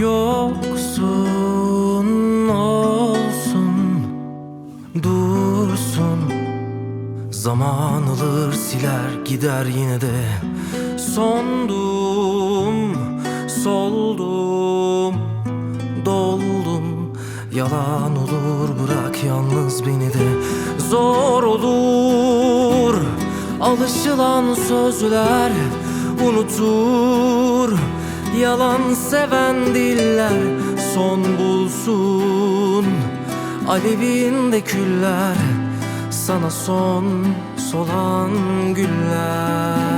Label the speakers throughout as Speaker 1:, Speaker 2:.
Speaker 1: Yoksun olsun dursun. Zaman alır siler gider yine de. Sondum, soldum, doldum. Yalan olur bırak yalnız beni de. Zor olur alışılan sözler Unutur yalan seven diller Son bulsun. Alevinde küller Sana son solan güller.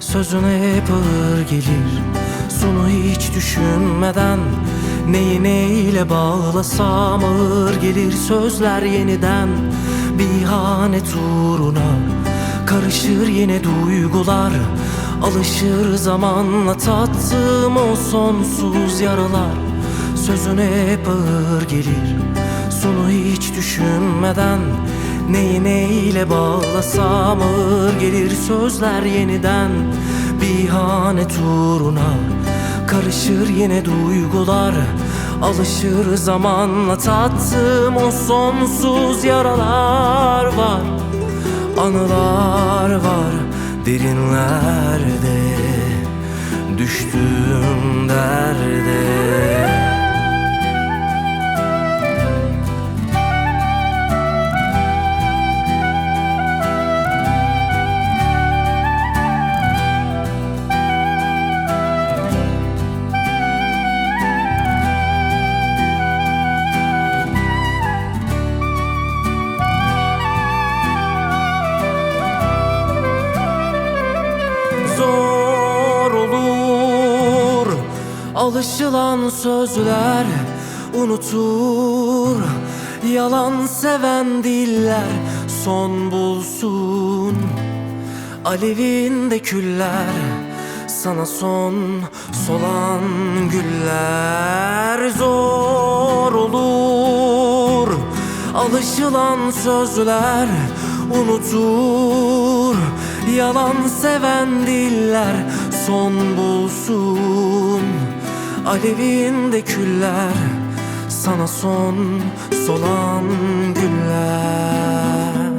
Speaker 1: Sözüne hep ağır gelir Sonu hiç düşünmeden. Neyi neyle bağlasam ağır gelir Sözler yeniden Bir ihanet uğruna Karışır yine duygular. Alışır zamanla tattığım o sonsuz yaralar. Sözüne hep ağır gelir. Sonu hiç düşünmeden Neyi neyle bağlasam ağır gelir. Sözler yeniden Bir ihanet uğruna Karışır yine duygular. Alışır zamanla tattığım o sonsuz yaralar var Anılar var derinlerde Düştüğüm derde Alışılan sözler unutur Yalan seven diller son bulsun. Alevinde küller sana son solan güller Zor olur. Alışılan sözler unutur Yalan seven diller son bulsun Alevinde küller sana son solan güller.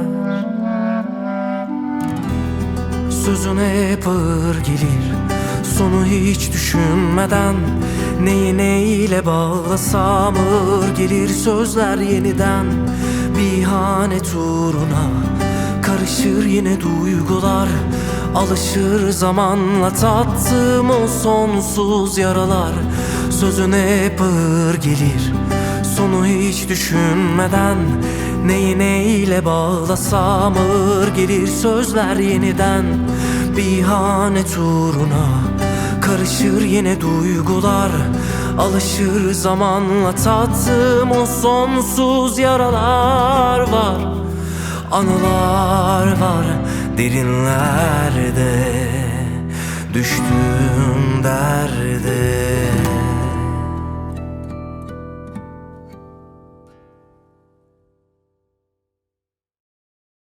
Speaker 1: Sözüne hep ağır gelir Sonu hiç düşünmeden. Neyi neyle bağlasam ağır gelir Sözler yeniden. Bir ihanet uğruna Karışır yine duygular. Alışır zamanla tattığım o sonsuz yaralar. Sözüne hep ağır gelir Sonu hiç düşünmeden. Neyi neyle bağlasam ağır gelir Sözler yeniden. Bir ihanet uğruna Karışır yine duygular. Alışır zamanla tattığım o sonsuz yaralar var Anılar var derinlerde Düştüğüm derde